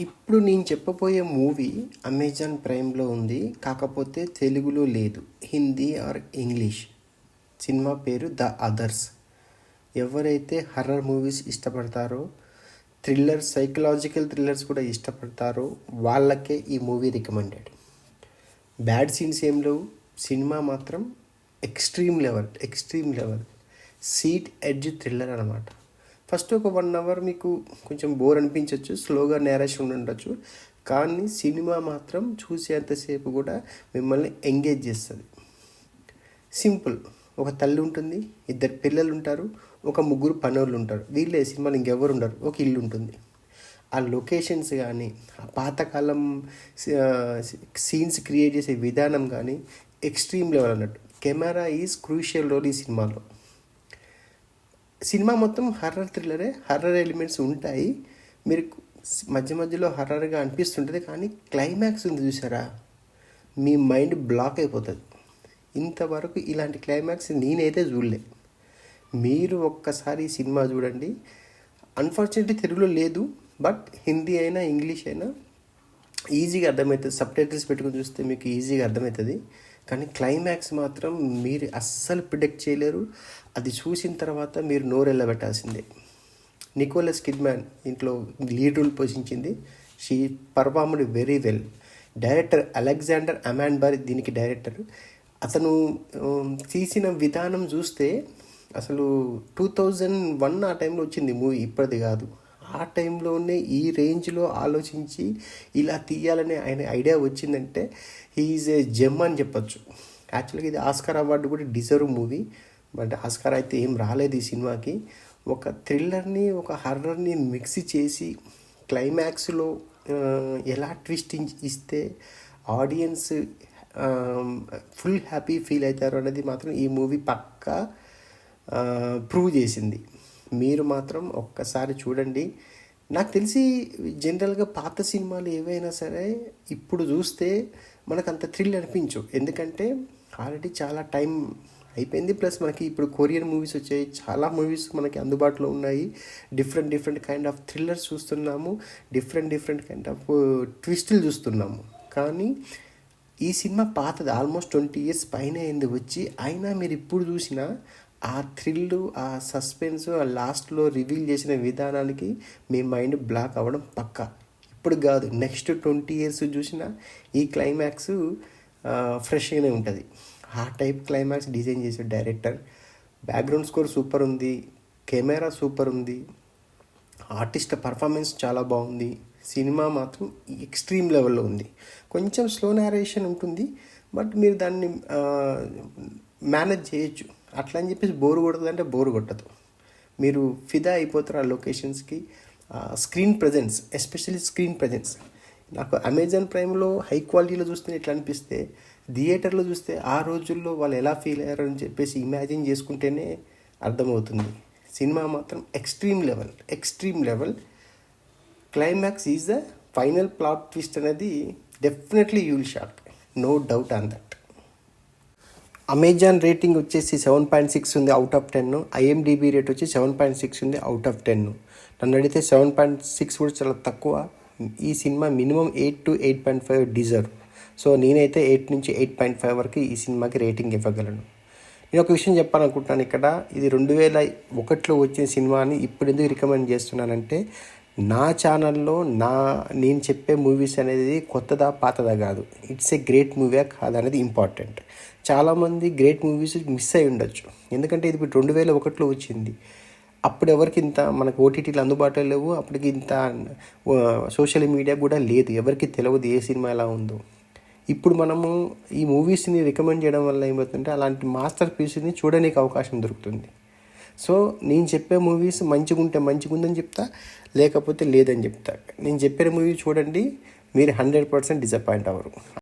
ఇప్పుడు నేను చెప్పబోయే మూవీ అమెజాన్ ప్రైమ్లో ఉంది. కాకపోతే తెలుగులో లేదు. Hindi or English. సినిమా పేరు ద అదర్స్. ఎవరైతే హర్రర్ మూవీస్ ఇష్టపడతారో థ్రిల్లర్ సైకలాజికల్ థ్రిల్లర్స్ కూడా ఇష్టపడతారో వాళ్ళకే ఈ మూవీ రికమెండెడ్. బ్యాడ్ సీన్స్ ఏం లేవు. సినిమా మాత్రం extreme level extreme level. Seat edge thriller అనమాట ఫస్ట్ ఒక వన్ అవర్ మీకు కొంచెం బోర్ అనిపించవచ్చు స్లోగా నేరేషన్ ఉండి ఉండొచ్చు. కానీ సినిమా మాత్రం చూసేంతసేపు కూడా మిమ్మల్ని ఎంగేజ్ చేస్తుంది. సింపుల్ ఒక తల్లి ఉంటుంది ఇద్దరు పిల్లలు ఉంటారు ఒక ముగ్గురు పనోళ్ళు ఉంటారు. వీళ్ళే సినిమాలు ఇంకెవరు ఉండరు ఒక ఇల్లు ఉంటుంది. ఆ లొకేషన్స్ కానీ ఆ పాతకాలం సీన్స్ క్రియేట్ చేసే విధానం కానీ ఎక్స్ట్రీమ్ లెవెల్ అన్నట్టు. కెమెరా ఈజ్ క్రూషియల్ రోల్ ఈ సినిమాలో. సినిమా మొత్తం హర్రర్ థ్రిల్లరే హర్రర్ ఎలిమెంట్స్ ఉంటాయి. మీరు మధ్య మధ్యలో హర్రర్గా అనిపిస్తుంటుంది కానీ క్లైమాక్స్ ఉంది చూసారా? మీ మైండ్ బ్లాక్ అయిపోతుంది. ఇంతవరకు ఇలాంటి క్లైమాక్స్ నేనైతే చూడలే. మీరు ఒక్కసారి ఈ సినిమా చూడండి. అన్ఫార్చునేట్లీ తెలుగులో లేదు బట్ హిందీ అయినా ఇంగ్లీష్ అయినా ఈజీగా అర్థమవుతుంది. సబ్ టైటిల్స్ పెట్టుకుని చూస్తే మీకు ఈజీగా అర్థమవుతుంది. కానీ క్లైమాక్స్ మాత్రం మీరు అస్సలు ప్రిడిక్ట్ చేయలేరు. అది చూసిన తర్వాత మీరు నోరెళ్ళబెట్టాల్సిందే. నికోలస్ కిడ్మ్యాన్ ఇంట్లో లీడ్ రోల్ పోషించింది. She performed very well director Alexander Amenabar దీనికి డైరెక్టర్ అతను తీసిన విధానం చూస్తే అసలు టూ థౌజండ్ వన్ ఆ టైంలో వచ్చింది మూవీ ఇప్పటిది కాదు. ఆ టైంలోనే ఈ రేంజ్లో ఆలోచించి ఇలా తీయాలనే ఆయన ఐడియా వచ్చిందంటే హీఈస్ ఏ జెమ్ అని చెప్పొచ్చు. యాక్చువల్గా ఇది ఆస్కార్ అవార్డు కూడా డిజర్వ్ మూవీ. బట్ ఆస్కార్ అయితే ఏం రాలేదు ఈ సినిమాకి. ఒక థ్రిల్లర్ని ఒక హర్రర్ని మిక్స్ చేసి క్లైమాక్స్లో ఎలా ట్విస్ట్ ఇస్తే ఆడియన్స్ ఫుల్ హ్యాపీ ఫీల్ అవుతారు అనేది మాత్రం ఈ మూవీ పక్కా ప్రూవ్ చేసింది. మీరు మాత్రం ఒక్కసారి చూడండి. నాకు తెలిసి జనరల్గా పాత సినిమాలు ఏవైనా సరే ఇప్పుడు చూస్తే మనకు అంత థ్రిల్ అనిపించు ఎందుకంటే ఆల్రెడీ చాలా టైం అయిపోయింది. ప్లస్ మనకి ఇప్పుడు కొరియన్ మూవీస్ వచ్చాయి. చాలా మూవీస్ మనకి అందుబాటులో ఉన్నాయి. Different different kind of thrillers చూస్తున్నాము. డిఫరెంట్ డిఫరెంట్ కైండ్ ఆఫ్ ట్విస్టులు చూస్తున్నాము. కానీ ఈ సినిమా పాతది. ఆల్మోస్ట్ ట్వంటీ ఇయర్స్ పైన అయింది వచ్చి. అయినా మీరు ఇప్పుడు చూసినా ఆ థ్రిల్ ఆ సస్పెన్స్ ఆ లాస్ట్లో రివీల్ చేసిన విధానానికి మీ మైండ్ బ్లాక్ అవ్వడం పక్కా. ఇప్పుడు కాదు నెక్స్ట్ ట్వంటీ ఇయర్స్ చూసినా ఈ క్లైమాక్స్ ఫ్రెష్గానే ఉంటుంది. ఆ టైప్ క్లైమాక్స్ డిజైన్ చేసే డైరెక్టర్ బ్యాక్గ్రౌండ్ స్కోర్ సూపర్ ఉంది కెమెరా సూపర్ ఉంది ఆర్టిస్ట్ పర్ఫార్మెన్స్ చాలా బాగుంది సినిమా మాత్రం ఎక్స్ట్రీమ్ లెవెల్లో ఉంది. కొంచెం స్లో నేరేషన్ ఉంటుంది బట్ మీరు దాన్ని మేనేజ్ చేయొచ్చు. అట్లా అని చెప్పేసి బోర్ కొడుతుంది అంటే బోర్ కొట్టదు. మీరు ఫిదా అయిపోతారు ఆ లొకేషన్స్కి. Screen presence especially screen presence. నాకు అమెజాన్ ప్రైమ్లో హై క్వాలిటీలో చూస్తే ఎట్లా అనిపిస్తే థియేటర్లో చూస్తే ఆ రోజుల్లో వాళ్ళు ఎలా ఫీల్ అయ్యారు అని చెప్పేసి ఇమాజిన్ చేసుకుంటేనే అర్థమవుతుంది. సినిమా మాత్రం extreme level extreme level. Climax is the final plot twist అనేది definitely you will shock. No doubt on that. Amazon rating వచ్చేసి సెవెన్ పాయింట్ సిక్స్ ఉంది out of ten IMDb rate వచ్చి సెవెన్ పాయింట్ సిక్స్ ఉంది out of ten నన్ను అడిగితే seven point six కూడా చాలా తక్కువ. ఈ cinema minimum eight to eight point five deserve so నేనైతే ఎయిట్ నుంచి ఎయిట్ పాయింట్ ఫైవ్ వరకు ఈ సినిమాకి రేటింగ్ ఇవ్వగలను. నేను ఒక విషయం చెప్పాలనుకుంటున్నాను ఇక్కడ. ఇది రెండు వేల ఒకటిలో వచ్చిన సినిమాని ఇప్పుడు ఎందుకు రికమెండ్ చేస్తున్నానంటే నా ఛానల్లో నా నేను చెప్పే మూవీస్ అనేది కొత్తదా పాతదా కాదు. ఇట్స్ ఏ గ్రేట్ మూవీ కాదనేది ఇంపార్టెంట్ చాలామంది గ్రేట్ మూవీస్ మిస్ అయి ఉండొచ్చు. ఎందుకంటే ఇది ఇప్పుడు రెండు వేల ఒకటిలో వచ్చింది. అప్పుడు ఎవరికి ఇంత మనకు ఓటీటీలు అందుబాటులో లేవు. అప్పటికి ఇంత సోషల్ మీడియా కూడా లేదు. ఎవరికి తెలియదు ఏ సినిమా ఎలా ఉందో. ఇప్పుడు మనము ఈ మూవీస్ని రికమెండ్ చేయడం వల్ల ఏమవుతుందంటే అలాంటి మాస్టర్ పీస్ని చూడడానికి అవకాశం దొరుకుతుంది. సో నేను చెప్పే మూవీస్ మంచిగా ఉంటే మంచిగా ఉందని చెప్తా లేకపోతే లేదని చెప్తా. నేను చెప్పే మూవీ చూడండి మీరు హండ్రెడ్ పర్సెంట్ డిసప్పాయింట్ అవ్వరు.